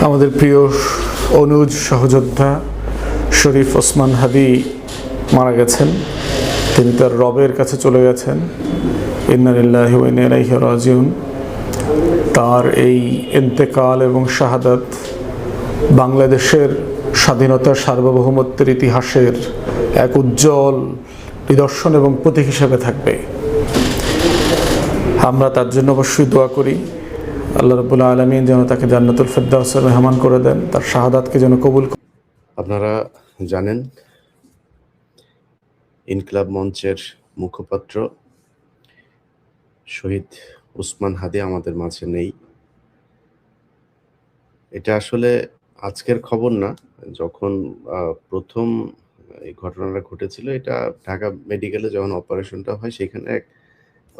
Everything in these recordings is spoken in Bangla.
আমাদের প্রিয় অনুজ সহযোদ্ধা শরীফ ওসমান হাদি মারা গেছেন। তিনি তার রবের কাছে চলে গেছেন। ইন্নারিল্লাহি রাজিউন। তার এই ইন্তেকাল এবং শাহাদাত বাংলাদেশের স্বাধীনতার সার্বভৌমত্বের ইতিহাসের এক উজ্জ্বল নিদর্শন এবং প্রতীক হিসেবে থাকবে। আমরা তার জন্য অবশ্যই দোয়া করি। আল্লাহ রবুল্লা আলমিন যেন তাকে জান্নাতুল ফেরদাউসের মেহমান করে দেন, তার শাহাদাতকে যেন কবুল আপনারা জানেন, ইনকলাব মঞ্চের মুখপাত্র শহীদ উসমান হাদি আমাদের মাঝে নেই। এটা আসলে আজকের খবর না, যখন প্রথম এই ঘটনাটা ঘটেছিল, এটা ঢাকা মেডিকেলে যখন অপারেশনটা হয়, সেখানে এক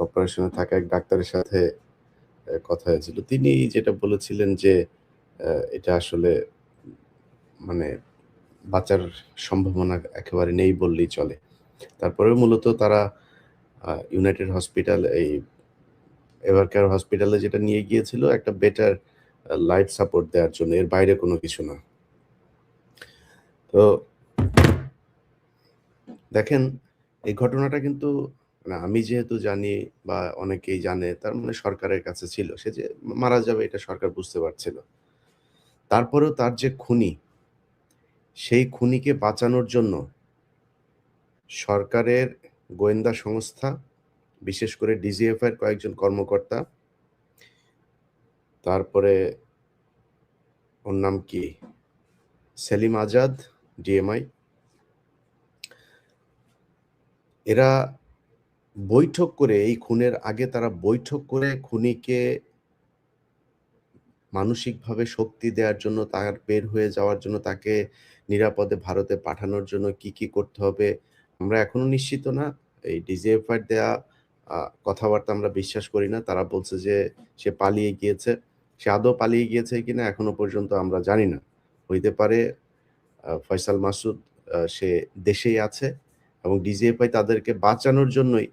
অপারেশনে থাকা এক ডাক্তারের সাথে কথা হয়েছিল। তিনি যেটা বলেছিলেন যে এটা আসলে মানে বাঁচার সম্ভাবনা একেবারে নেই বললেই চলে। তারপরে মূলত তারা ইউনাইটেড হসপিটাল এই এভারকেয়ার হসপিটালে যেটা নিয়ে গিয়েছিল একটা বেটার লাইফ সাপোর্ট দেওয়ার জন্য। এর বাইরে কোনো কিছু না। তো দেখেন, এই ঘটনাটা কিন্তু মানে আমি যেহেতু জানি বা অনেকেই জানে, তার মানে সরকারের কাছে ছিল, সে যে মারা যাবে এটা সরকার বুঝতে পারছিল। তারপরেও তার যে খুনি, সেই খুনিকে বাঁচানোর জন্য সরকারের গোয়েন্দা সংস্থা, বিশেষ করে ডিজিএফ এর কয়েকজন কর্মকর্তা, তারপরে ওর নাম কি? সেলিম আজাদ ডিএমআই এরা বৈঠক করে, এই খুনের আগে তারা বৈঠক করে খুনিকে মানসিকভাবে শক্তি দেওয়ার জন্য, তার বের হয়ে যাওয়ার জন্য, তাকে নিরাপদে ভারতে পাঠানোর জন্য কি কি করতে হবে, আমরা এখনও নিশ্চিত না। এই ডিজিএফআই দেয়া কথাবার্তা আমরা বিশ্বাস করি না। তারা বলছে যে সে পালিয়ে গিয়েছে। সে আদৌ পালিয়ে গিয়েছে কিনা এখনও পর্যন্ত আমরা জানি না। হইতে পারে ফয়সাল মাসুদ সে দেশেই আছে এবং ডিজিএফআই তাদেরকে বাঁচানোর জন্যই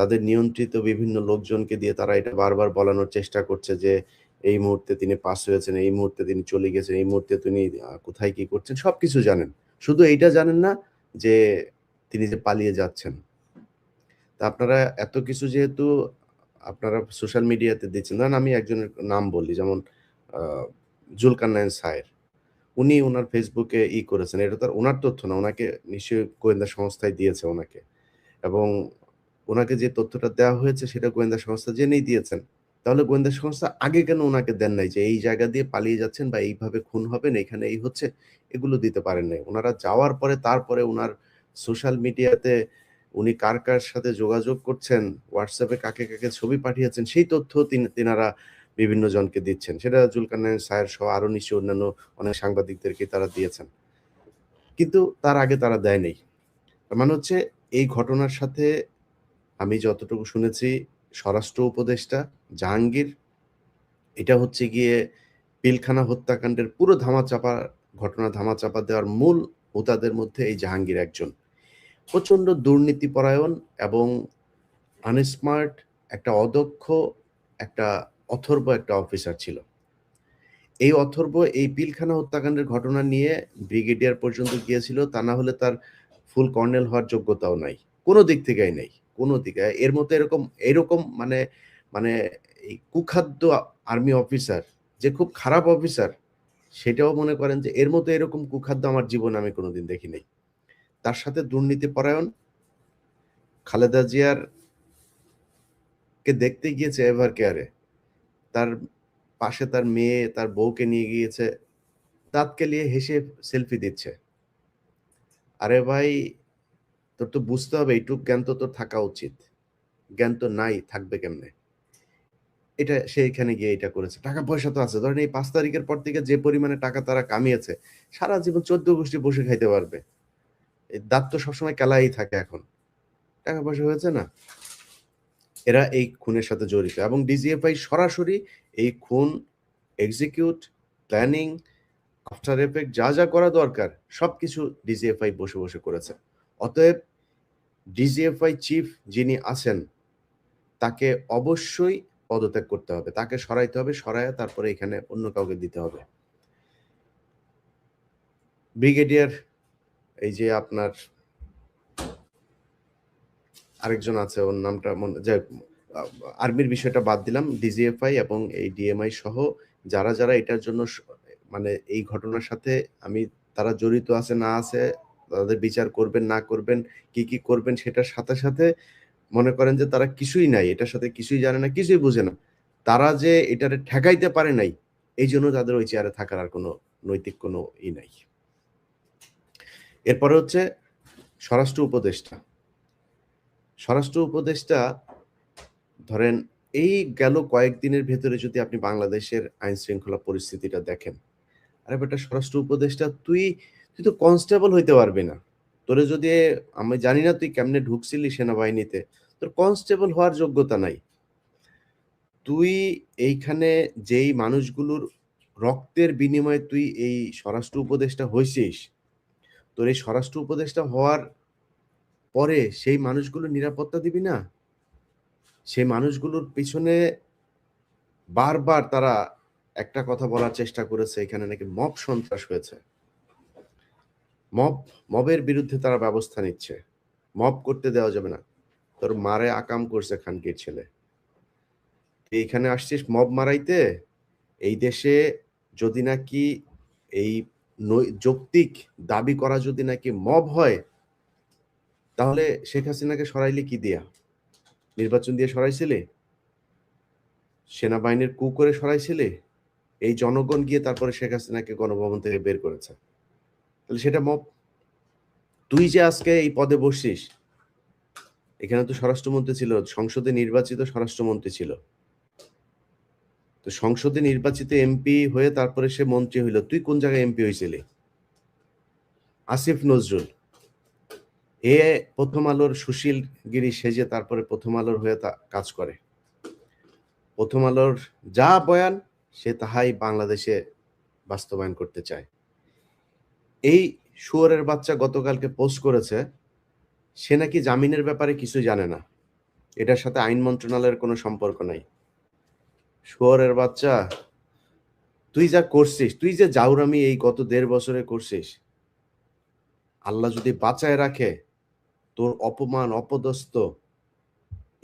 তাদের নিয়ন্ত্রিত বিভিন্ন লোকজনকে দিয়ে তারা এটা বারবার বলানোর চেষ্টা করছে যে, এই মুহূর্তে তিনি পাস হয়েছেন, এই মুহূর্তে তিনি চলে গেছেন, এই মুহূর্তে তিনি কোথায় কি করছেন, সবকিছু জানেন। শুধু এইটা জানেন না যে, তিনি যে পালিয়ে যাচ্ছেন। তা আপনারা এত কিছু যেহেতু আপনারা সোশ্যাল মিডিয়াতে দিচ্ছেন, ধরেন আমি একজনের নাম বলি, যেমন জুলকান্নায়ন সায়ের। উনি ওনার ফেসবুকে ই করেছেন, এটা তার ওনার তথ্য না, ওনাকে নিশ্চয়ই গোয়েন্দা সংস্থায় দিয়েছে ওনাকে। এবং ওনাকে যে তথ্যটা দেওয়া হয়েছে সেটা গোয়েন্দা সংস্থা জেনেই দিয়েছেন। তাহলে গোয়েন্দা সংস্থা আগে কেন ওনাকে দেন নাই যে এই জায়গা দিয়ে পালিয়ে যাচ্ছেন বা এইভাবে খুন হবেন, এখানে এই হচ্ছে, এগুলো দিতে পারেন নাই। ওনারা যাওয়ার পরে তারপরে ওনার সোশ্যাল মিডিয়াতে উনি কার কার সাথে যোগাযোগ করছেন, হোয়াটসঅ্যাপে কাকে কাকে ছবি পাঠিয়েছেন, সেই তথ্য তিন- তিনারা বিভিন্ন জনকে দিচ্ছেন। সেটা জুলকান্নাইন সায়ের সহ আরও নিশ্চয় অন্যান্য অনেক সাংবাদিকদেরকে তারা দিয়েছেন। কিন্তু তার আগে তারা দেয়নি মানে হচ্ছে এই ঘটনার সাথে আমি যতটুকু শুনেছি, স্বরাষ্ট্র উপদেষ্টা জাহাঙ্গীর, এটা হচ্ছে গিয়ে পিলখানা হত্যাকাণ্ডের পুরো ধামাচাপা, ঘটনা ধামাচাপা দেওয়ার মূল হোতাদের মধ্যে এই জাহাঙ্গীর একজন। প্রচণ্ড দুর্নীতিপরায়ণ এবং আনস্মার্ট একটা অদক্ষ, একটা অথর্ব একটা অফিসার ছিল। এই অথর্ব এই পিলখানা হত্যাকাণ্ডের ঘটনা নিয়ে ব্রিগেডিয়ার পর্যন্ত গিয়েছিল, তা না হলে তার ফুল কর্নেল হওয়ার যোগ্যতাও নাই, কোনো দিক থেকেই নেই। কোনো দিকে, এর মতো এরকম এরকম মানে মানে এই কুখাদ্য আর্মি অফিসার, যে খুব খারাপ অফিসার, সেটাও মনে করেন যে এর মতো এরকম কুখাদ্য আমার জীবনে আমি কোনোদিন দেখি নাই তার সাথে দুর্নীতি পরায়ণ, খালেদা জিয়ার কে দেখতে গিয়েছে এভার কেয়ারে, তার পাশে তার মেয়ে, তার বউকে নিয়ে গিয়েছে, দাঁতকে নিয়ে হেসে সেলফি দিচ্ছে। আরে ভাই তোর তো বুঝতে হবে, এইটুক জ্ঞান তো তোর থাকা উচিত। জ্ঞান তো নাই, থাকবে কেমনে? এটা সেইখানে গিয়ে এটা করেছে। টাকা পয়সা তো আছে, ধরেন এই পাঁচ তারিখের পর থেকে যে পরিমাণে টাকা তারা কামিয়েছে, সারা জীবন চোদ্দ গোষ্ঠী বসে খাইতে পারবে। এই দাঁত তো সবসময় কেলাই থাকে এখন। টাকা পয়সা হয়েছে না? এরা এই খুনের সাথে জড়িত এবং ডিজিএফআই সরাসরি এই খুন এক্সিকিউট প্ল্যানিং আফটার এফেক্ট যা যা করা দরকার সব সবকিছু ডিজিএফআই বসে বসে করেছে। অতএব ডিজিএফআই চিফ যিনি আছেন, তাকে অবশ্যই পদত্যাগ করতে হবে। তাকে সরাইতে হবে, সরাইয়া তারপরে এখানে অন্য কাউকে দিতে হবে। ব্রিগেডিয়ার, এই যে আপনার আরেকজন আছে, ওর নামটা মনে, যে, আর্মির বিষয়টা বাদ দিলাম, ডিজিএফআই এবং এই ডিএমআই সহ যারা যারা এটার জন্য মানে এই ঘটনার সাথে আমি, তারা জড়িত আছে, না আছে তাদের বিচার করবেন, না করবেন, কি কি করবেন সেটার সাথে সাথে মনে করেন যে তারা কিছুই নাই, এটার সাথে কিছুই জানে না, কিছুই বুঝে না। তারা যে এটারে ঠেকাইতে পারে নাই এই জন্য তাদের ওই চেয়ারে থাকার আর কোনো নৈতিক কোনো ই নাই। এরপরে হচ্ছে স্বরাষ্ট্র উপদেষ্টা। স্বরাষ্ট্র উপদেষ্টা, ধরেন এই গেল কয়েকদিনের ভেতরে যদি আপনি বাংলাদেশের আইন শৃঙ্খলা পরিস্থিতিটা দেখেন, আরে বেটা স্বরাষ্ট্র উপদেষ্টা, তুই তুই তো কনস্টেবল হইতে পারবি না। তোরে যদি আমি জানি না তুই কেমনে ঢুকছিলি সেনাবাহিনীতে, তোর কনস্টেবল হওয়ার যোগ্যতা নাই। তুই এইখানে যেই মানুষগুলোর রক্তের বিনিময়ে তুই এই স্বরাষ্ট্র উপদেষ্টা হয়েছিস তোর এই স্বরাষ্ট্র উপদেষ্টা হওয়ার পরে সেই মানুষগুলো নিরাপত্তা দিবি না? সেই মানুষগুলোর পিছনে বারবার তারা একটা কথা বলার চেষ্টা করেছে, এখানে নাকি মব সন্ত্রাস হয়েছে। মব, মবের বিরুদ্ধে তারা ব্যবস্থা নিচ্ছে। মব করতে দেওয়া যাবে না। তোর মারে আকাম করছে খানকির ছেলে। তুই এখানে আসছিস মব মারাইতে? এই দেশে যদি নাকি এই যৌক্তিক দাবি করা যদি নাকি মব হয়, তাহলে শেখ হাসিনাকে সরাইলি কি দিয়া? নির্বাচন দিয়ে সরাইছিলে? সেনাবাহিনীর কু করে সরাইছিলে? এই জনগণ গিয়ে তারপরে শেখ হাসিনাকে গণভবন থেকে বের করেছে। তাহলে সেটা মব তুই যে আজকে এই পদে বসছিস, এখানে তো স্বরাষ্ট্রমন্ত্রী ছিল, সংসদে নির্বাচিত স্বরাষ্ট্রমন্ত্রী ছিল। তো সংসদে নির্বাচিত এমপি হয়ে তারপরে সে মন্ত্রী হইল। তুই কোন জায়গায় এমপি হয়েছিলি আসিফ নজরুল। এ প্রথম আলোর সুশীল গিরি সেজে তারপরে প্রথম আলোর হয়ে তা কাজ করে। প্রথম আলোর যা বয়ান, সে তাহাই বাংলাদেশে বাস্তবায়ন করতে চায়। এই শুয়োরের বাচ্চা গতকালকে পোস্ট করেছে, সে নাকি জামিনের ব্যাপারে কিছু জানে না। এটার সাথে আইন মন্ত্রণালয়ের কোনো সম্পর্ক নাই। শুয়োরের বাচ্চা, তুই যা করছিস, তুই যে জাউরামি এই গত দেড় বছরে করছিস, আল্লাহ যদি বাঁচায় রাখে, তোর অপমান, অপদস্থ,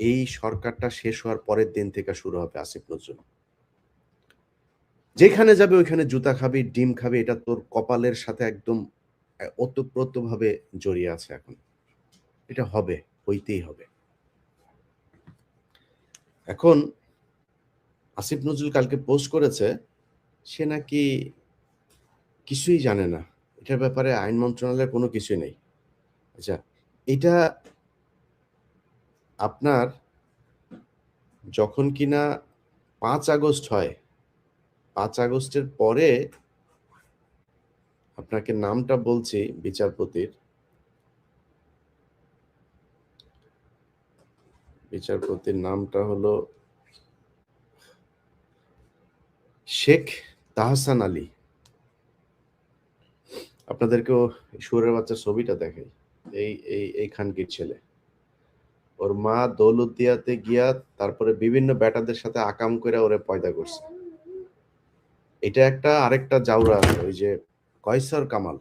এই সরকারটা শেষ হওয়ার পরের দিন থেকে শুরু হবে আসিফ নজরুল। যেখানে যাবে, ওইখানে জুতা খাবি, ডিম খাবি, এটা তোর কপালের সাথে একদম ওতপ্রোত ভাবে জড়িয়ে আছে এখন। এটা হবে, হইতেই হবে। এখন আসিফ নজরুল কালকে পোস্ট করেছে, সে নাকি কিছুই জানে না। এটার ব্যাপারে আইন মন্ত্রণালয়ের কোনো কিছুই নেই। আচ্ছা এটা আপনার যখন কিনা পাঁচ আগস্ট হয় পাঁচ আগস্টের পরে আপনাকে নামটা বলছি বিচারপতির। বিচারপতির নামটা হলো শেখ তাহসান আলী। আপনাদেরকেও সুরের বাচ্চার ছবিটা দেখাই। এই এই এই খানকির ছেলে। ওর মা দৌলতদিয়াতে গিয়া তারপরে বিভিন্ন ব্যাটাদের সাথে আকাম করে ওরে পয়দা করছে। এটা একটা আরেকটা জাউরা আছে, ওই যে কয়সর কামাল।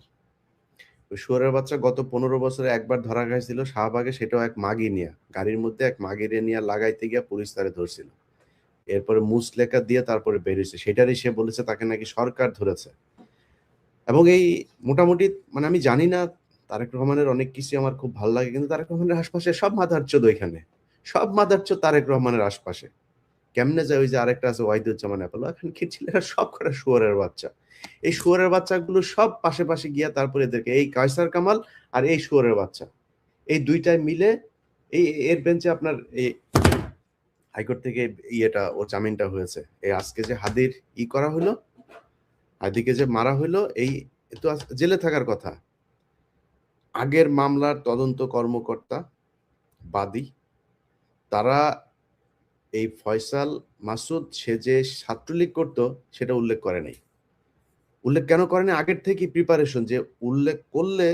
ওই শুয়ারের বাচ্চা গত পনেরো বছরে একবার ধরা খাইছিল, শাহবাগে সেটাও এক মাগি নিয়ে, গাড়ির মধ্যে এক মাগিরে নিয়ে লাগাইতে গিয়া পুলিশ তারে ধরছিল। এরপরে মুসলেখা দিয়ে তারপরে বেরিয়েছে সেটারই সে বলেছে তাকে নাকি সরকার ধরেছে। এবং এই মোটামুটি মানে আমি জানি না, তারেক রহমানের অনেক কিছু আমার খুব ভালো লাগে, কিন্তু তারেক রহমানের আশপাশে সব মাদারচোদ ওইখানে। সব মাদারচোদ তারেক রহমানের আশপাশে। কেমনে যায় ওই যে আরেকটা আছে ওয়াহিদুজ্জামান অ্যাপেল এখন কি ছেলেরা সব করে শুয়ারের বাচ্চা। এই শুয়ারের বাচ্চাগুলো সব পাশে পাশে গিয়া তারপরে এদেরকে, এই কায়সার কামাল আর এই শুয়ারের বাচ্চা। এই দুইটাই মিলে এই, এর বেঞ্চে আপনার এই হাইকোর্ট থেকে ইয়েটা, ও জামিনটা হয়েছে। এই আজকে যে হাদির ই করা হলো, হাদিকে যে মারা হইল এই তো জেলে থাকার কথা। আগের মামলার তদন্ত কর্মকর্তা বাদী, তারা এই ফয়সাল মাসুদ সে যে ছাত্রলীগ করতো, সেটা উল্লেখ করে নাই। উল্লেখ কেন করে নাই? আগের থেকে প্রিপারেশন যে উল্লেখ করলে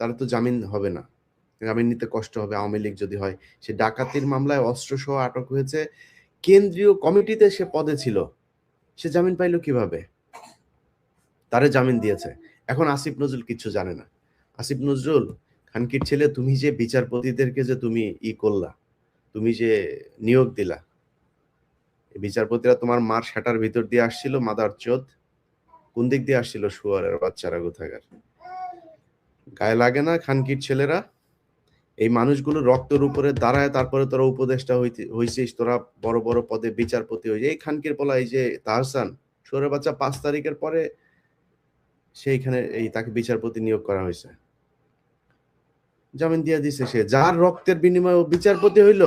তার তো জামিন হবে না। জামিন নিতে কষ্ট হবে আওয়ামী লীগ যদি হয়। সে ডাকাতির মামলায় অস্ত্র সহ আটক হয়েছে। কেন্দ্রীয় কমিটিতে সে পদে ছিল। সে জামিন পাইলো কীভাবে? তারে জামিন দিয়েছে। এখন আসিফ নজরুল কিছু জানে না। আসিফ নজরুল, খানকির ছেলে, তুমি যে বিচারপতিদেরকে যে তুমি ই করলা, তুমি যে নিয়োগ দিলা বিচারপতিরা তোমার মার শাটার ভিতর দিয়ে আসছিল, মাদার চোদ। কোন দিক দিয়ে আসছিল শুয়ারের বাচ্চারা কোথাকার গায়ে লাগে না খানকির ছেলেরা? এই মানুষগুলো রক্তের উপরে দাঁড়ায়, তারপরে তোরা উপদেষ্টা হইতে, হইছিস, তোরা বড় বড় পদে বিচারপতি হয়েছে এই খানকির পোলা এই যে তাহসান, শুয়ারের বাচ্চা পাঁচ তারিখের পরে সেইখানে এই তাকে বিচারপতি নিয়োগ করা হয়েছে। জামিন দিয়ে দিছে সে। যার রক্তের বিনিময়ে বিচারপতি হইল,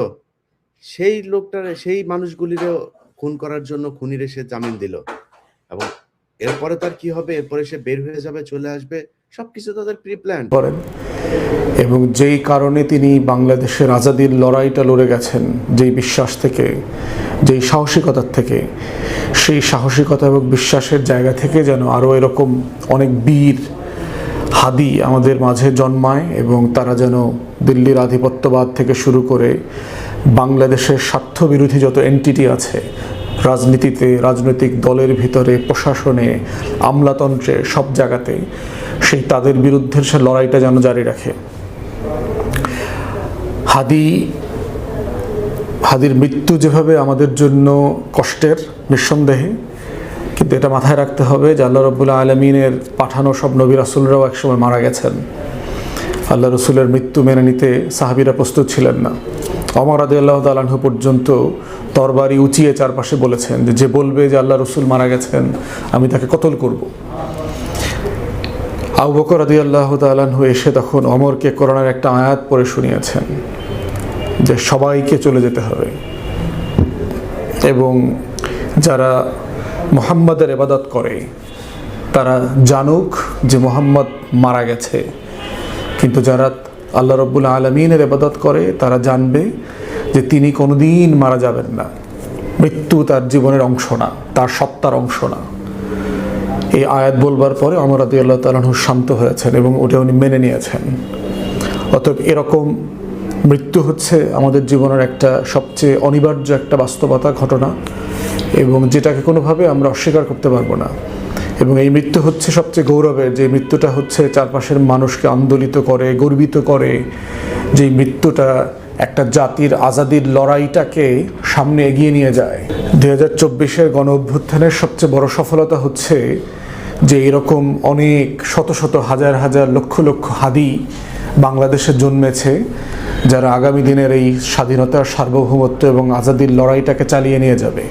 সেই লোকটার, সেই মানুষগুলিরও খুন করার জন্য খুনিরে সে জামিন দিল। এবং এরপরে তার কি হবে? এরপরে সে বের হয়ে যাবে, চলে আসবে। সবকিছু তাদের প্রি প্ল্যান করেন। এবং যেই কারণে তিনি বাংলাদেশের আজাদির লড়াইটা লড়ে গেছেন, যেই বিশ্বাস থেকে, যেই সাহসিকতার থেকে, সেই সাহসিকতা এবং বিশ্বাসের জায়গা থেকে যেন আরও এরকম অনেক বীর হাদি আমাদের মাঝে জন্মায় এবং তারা যেন দিল্লির আধিপত্যবাদ থেকে শুরু করে বাংলাদেশের স্বার্থবিরোধী যত এন্টিটি আছে, রাজনীতিতে, রাজনৈতিক দলের ভিতরে, প্রশাসনে, আমলাতন্ত্রে, সব জায়গাতে, সেই তাদের বিরুদ্ধে সে লড়াইটা যেন জারি রাখে। হাদি, হাদির মৃত্যু যেভাবে আমাদের জন্য কষ্টের, নিঃসন্দেহে, কিন্তু এটা মাথায় রাখতে হবে যে আল্লাহ রব্বুল্লাহ আলমিনের পাঠানো সব নবী রাসুলরাও একসময় মারা গেছেন। আল্লাহ রসুলের মৃত্যু মেনে নিতে সাহাবিরা প্রস্তুত ছিলেন না। অমর আদি আল্লাহ তালাহ পর্যন্ত তরবারি উঁচিয়ে চারপাশে বলেছেন যে বলবে যে আল্লাহ রসুল মারা গেছেন, আমি তাকে কতল করব? আবু বকর আদি আল্লাহ তালাহু এসে তখন অমরকে করোনার একটা আয়াত পরে শুনিয়েছেন, যে সবাইকে চলে যেতে হবে। এবং যারা মোহাম্মদের এবাদত করে, তারা জানুক যে মোহাম্মদ মারা গেছে। কিন্তু যারা আল্লাহ রব্বুল আলমিনের এবাদত করে, তারা জানবে যে তিনি কোনোদিন মারা যাবেন না। মৃত্যু তার জীবনের অংশ না, তার সত্তার অংশ না। এই আয়াত বলবার পরে অমরাদি আল্লাহ তালাহু শান্ত হয়েছেন এবং ওটা উনি মেনে নিয়েছেন। অতএব এরকম মৃত্যু হচ্ছে আমাদের জীবনের একটা সবচেয়ে অনিবার্য একটা বাস্তবতা ঘটনা এবং যেটাকে কোনোভাবে আমরা অস্বীকার করতে পারব না। এবং এই মৃত্যু হচ্ছে সবচেয়ে গৌরবের, যে মৃত্যুটা হচ্ছে চারপাশের মানুষকে আন্দোলিত করে, গর্বিত করে। যে মৃত্যুটা একটা জাতির আজাদির লড়াইটাকে সামনে এগিয়ে নিয়ে যায়। দুই হাজার চব্বিশের গণ অভ্যুত্থানের সবচেয়ে বড় সফলতা হচ্ছে যে এরকম অনেক শত শত হাজার হাজার লক্ষ লক্ষ হাদি বাংলাদেশে জন্মেছে, যারা আগামী দিনের এই স্বাধীনতার সার্বভৌমত্ব এবং আজাদির লড়াইটাকে চালিয়ে নিয়ে যাবে।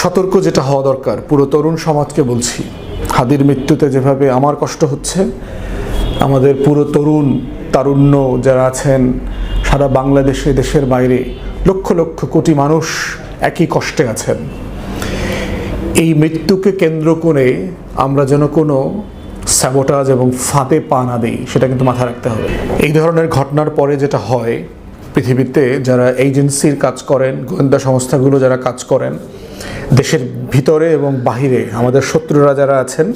সতর্ক যেটা হওয়া দরকার, পুরো তরুণ সমাজকে বলছি। হাদির মৃত্যুতে যেভাবে আমার কষ্ট হচ্ছে, আমাদের পুরো তরুণ, তারুণ্য যারা আছেন, সারা বাংলাদেশে, দেশের বাইরে, লক্ষ লক্ষ কোটি মানুষ একই কষ্টে আছেন। এই মৃত্যুকে কেন্দ্র করে আমরা যেন কোনো স্যাবোটাজ এবং ফাঁদে পা না দিই, সেটা কিন্তু মাথায় রাখতে হবে। এই ধরনের ঘটনার পরে যেটা হয়, পৃথিবীতে যারা এজেন্সির কাজ করেন, গোয়েন্দা সংস্থাগুলো যারা কাজ করেন দেশের ভিতরে এবং বাহিরে আমাদের শত্রুরা যারা আছেন,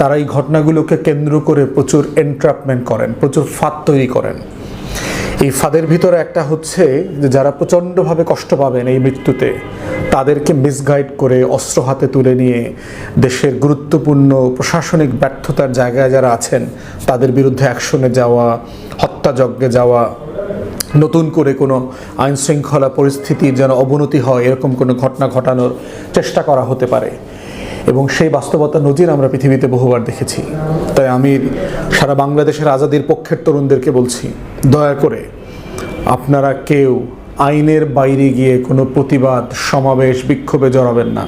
তারা এই ঘটনাগুলোকে কেন্দ্র করে প্রচুর এন্ট্রাপমেন্ট করেন, প্রচুর ফাঁদ তৈরি করেন। এই ফাঁদের ভিতরে একটা হচ্ছে যে যারা প্রচণ্ডভাবে কষ্ট পাবেন এই মৃত্যুতে, তাদেরকে মিসগাইড করে অস্ত্র হাতে তুলে নিয়ে দেশের গুরুত্বপূর্ণ প্রশাসনিক ব্যর্থতার জায়গায় যারা আছেন, তাদের বিরুদ্ধে অ্যাকশনে যাওয়া, হত্যাযজ্ঞে যাওয়া নতুন করে কোনো আইন শৃঙ্খলা পরিস্থিতির যেন অবনতি হয়, এরকম কোনো ঘটনা ঘটানোর চেষ্টা করা হতে পারে। এবং সেই বাস্তবতা নজির আমরা পৃথিবীতে বহুবার দেখেছি। তাই আমি সারা বাংলাদেশের আজাদির পক্ষের তরুণদেরকে বলছি, দয়া করে আপনারা কেউ আইনের বাইরে গিয়ে কোনো প্রতিবাদ, সমাবেশ, বিক্ষোভে জড়াবেন না।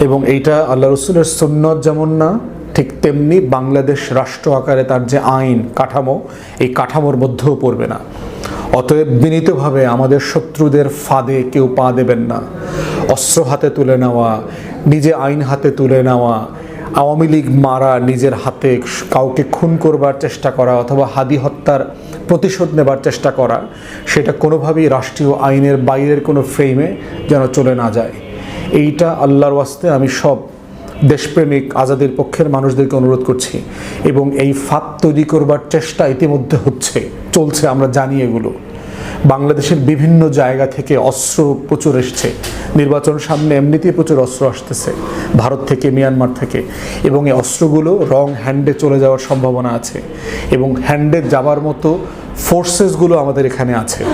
এবং এইটা আল্লাহ রসুলের সুন্নত যেমন না, ঠিক তেমনি বাংলাদেশ রাষ্ট্র আকারে তার যে আইন কাঠামো, এই কাঠামোর মধ্যেও পড়বে না। অতএব বিনীতভাবে আমাদের শত্রুদের ফাঁদে কেউ পা দেবেন না। অস্ত্র হাতে তুলে নেওয়া, নিজে আইন হাতে তুলে নেওয়া, আওয়ামী লীগ মারা নিজের হাতে কাউকে খুন করবার চেষ্টা করা অথবা হাদি হত্যার প্রতিশোধ নেবার চেষ্টা করা, সেটা কোনোভাবেই রাষ্ট্রীয় আইনের বাইরের কোনো ফ্রেমে যেন চলে না যায়। এইটা আল্লাহর ওয়াস্তে আমি সব দেশপ্রেমিক আজাদের পক্ষের মানুষদেরকে অনুরোধ করছি এবং এই ফাঁদ তৈরি করবার চেষ্টা ইতিমধ্যে হচ্ছে, চলছে, আমরা জানি এগুলো। বাংলাদেশের বিভিন্ন জায়গা থেকে অস্ত্র প্রচুর এসছে। নির্বাচন সামনে এমনিতেই প্রচুর অস্ত্র আসতেছে, ভারত থেকে, মিয়ানমার থেকে। এবং এই অস্ত্রগুলো রং হ্যান্ডে চলে যাওয়ার সম্ভাবনা আছে এবং হ্যান্ডে যাবার মতো ফোর্সেসগুলো আমাদের এখানে আছে।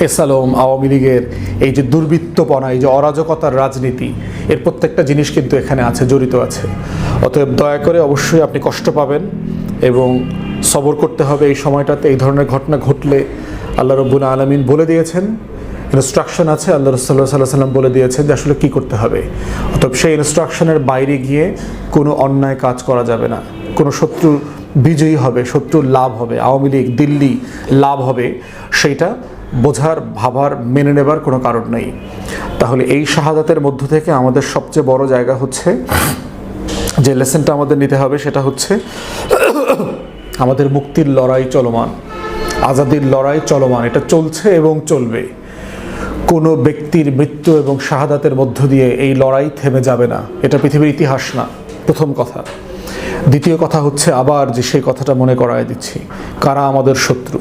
এসালম, আওয়ামী লীগের এই যে দুর্বৃত্তপনা, এই যে অরাজকতার রাজনীতি এর প্রত্যেকটা জিনিস কিন্তু এখানে আছে, জড়িত আছে। অতএব দয়া করে অবশ্যই আপনি কষ্ট পাবেন এবং সবর করতে হবে এই সময়টাতে। এই ধরনের ঘটনা ঘটলে আল্লাহ রব্বুল আলমিন বলে দিয়েছেন ইনস্ট্রাকশন আছে, আল্লাহ রসল্লা সাল্লাহ সাল্লাম বলে দিয়েছেন যে আসলে কী করতে হবে। অতএব সেই ইনস্ট্রাকশনের বাইরে গিয়ে কোনো অন্যায় কাজ করা যাবে না। কোনো শত্রু বিজয়ী হবে, শত্রুর লাভ হবে, আওয়ামী লীগ, দিল্লি লাভ হবে, সেইটা বোঝার, ভাবার, মেনে নেবার কোনো কারণ নেই। তাহলে এই শাহাদাতের মধ্য থেকে আমাদের সবচেয়ে বড় জায়গা হচ্ছে, যে লেসেনটা আমাদের নিতে হবে সেটা হচ্ছে, আমাদের মুক্তির লড়াই চলমান, আজাদির লড়াই চলমান, এটা চলছে এবং চলবে। কোনো ব্যক্তির মৃত্যু এবং শাহাদাতের মধ্য দিয়ে এই লড়াই থেমে যাবে না। এটা পৃথিবীর ইতিহাস না, প্রথম কথা। দ্বিতীয় কথা হচ্ছে আবার যে সেই কথাটা মনে করায় দিচ্ছি, কারা আমাদের শত্রু?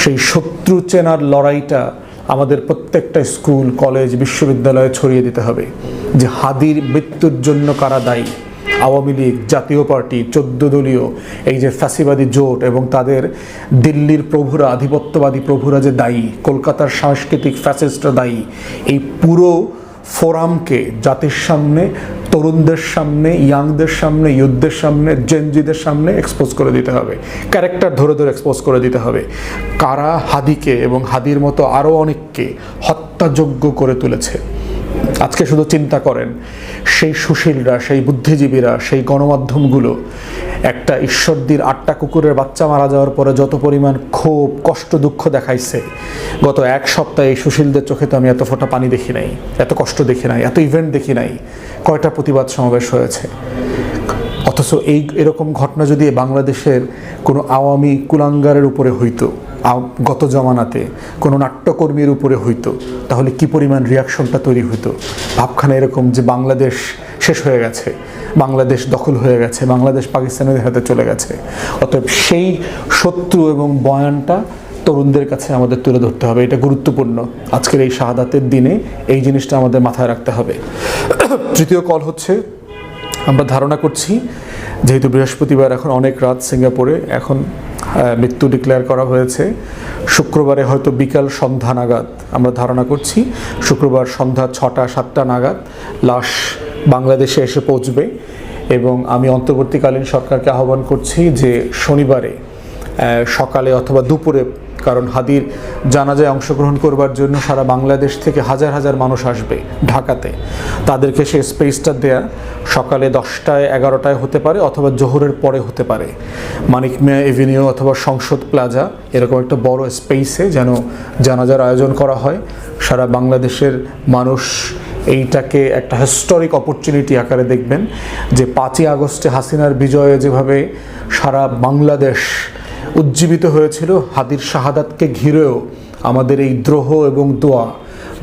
সেই শত্রু চেনার লড়াইটা আমাদের প্রত্যেকটা স্কুল, কলেজ, বিশ্ববিদ্যালয়ে ছড়িয়ে দিতে হবে। যে হাদির মৃত্যুর জন্য কারা দায়ী? আওয়ামী লীগ, জাতীয় পার্টি, চোদ্দ দলীয়, এই যে ফ্যাসিবাদী জোট এবং তাদের দিল্লির প্রভুরা, আধিপত্যবাদী প্রভুরা যে দায়ী, কলকাতার সাংস্কৃতিক ফ্যাসিস্টরা দায়ী, এই পুরো ফোরামকে, জাতির সামনে, তরুণদের সামনে, ইয়াংদের সামনে, ইউথদের সামনে জেনজিদের সামনে এক্সপোজ করে দিতে হবে। ক্যারেক্টার ধরে ধরে এক্সপোজ করে দিতে হবে। কারা হাদিকে এবং হাদির মতো আরও অনেককে হত্যাযোগ্য করে তুলেছে? আজকে শুধু চিন্তা করেন, সেই সুশীলরা, সেই বুদ্ধিজীবীরা, সেই গণমাধ্যমগুলো, একটা ঈশ্বরদীর আটটা কুকুরের বাচ্চা মারা যাওয়ার পরে যত পরিমাণ ক্ষোভ, কষ্ট, দুঃখ দেখাইছে, গত এক সপ্তাহে এই সুশীলদের চোখে তো আমি এত ফোঁটা পানি দেখি নাই, এত কষ্ট দেখি নাই, এত ইভেন্ট দেখি নাই, কয়টা প্রতিবাদ সমাবেশ হয়েছে। অথচ এই, এরকম ঘটনা যদি বাংলাদেশের কোনো আওয়ামী কুলাঙ্গারের উপরে হইতো গত জমানাতে কোনো নাট্যকর্মীর উপরে হইতো, তাহলে কি পরিমাণ রিয়াকশনটা তৈরি হইতো? ভাবখানা এরকম যে বাংলাদেশ শেষ হয়ে গেছে, বাংলাদেশ দখল হয়ে গেছে, বাংলাদেশ পাকিস্তানের হাতে চলে গেছে। অতএব সেই শত্রু এবং বয়ানটা তরুণদের কাছে আমাদের তুলে ধরতে হবে, এটা গুরুত্বপূর্ণ। আজকের এই শাহাদাতের দিনে এই জিনিসটা আমাদের মাথায় রাখতে হবে। তৃতীয় কল হচ্ছে আমরা ধারণা করছি, যেহেতু বৃহস্পতিবার এখন অনেক রাত সিঙ্গাপুরে, এখন মৃত্যু ডিক্লেয়ার করা হয়েছে। শুক্রবারে হয়তো বিকাল সন্ধ্যা নাগাদ আমরা ধারণা করছি, শুক্রবার সন্ধ্যা ছটা, সাতটা নাগাদ লাশ বাংলাদেশে এসে পৌঁছবে এবং আমি অন্তর্বর্তীকালীন সরকারকে আহ্বান করছি যে শনিবারে সকালে অথবা দুপুরে, কারণ হাদির জানাজায় অংশগ্রহণ করবার জন্য সারা বাংলাদেশ থেকে হাজার হাজার মানুষ আসবে ঢাকাতে। তাদেরকে সেই স্পেসটা দেয়া সকালে দশটায়, এগারোটায় হতে পারে অথবা জোহরের পরে হতে পারে। মানিক মিয়া এভিনিউ অথবা সংসদ প্লাজা এরকম একটা বড় স্পেসে যেন জানাজার আয়োজন করা হয়। সারা বাংলাদেশের মানুষ এইটাকে একটা হিস্টোরিক অপরচুনিটি আকারে দেখবেন যে পাঁচই আগস্টে হাসিনার বিজয়ে যেভাবে সারা বাংলাদেশ উজ্জীবিত হয়েছিল, হাদির শাহাদাতকে ঘিরেও আমাদের এই দ্রোহ এবং দোয়া,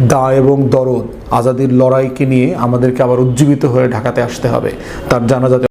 দা এবং দরদ, আজাদির লড়াইকে নিয়ে আমাদেরকে আবার উজ্জীবিত হয়ে ঢাকাতে আসতে হবে। তার জানাজাতে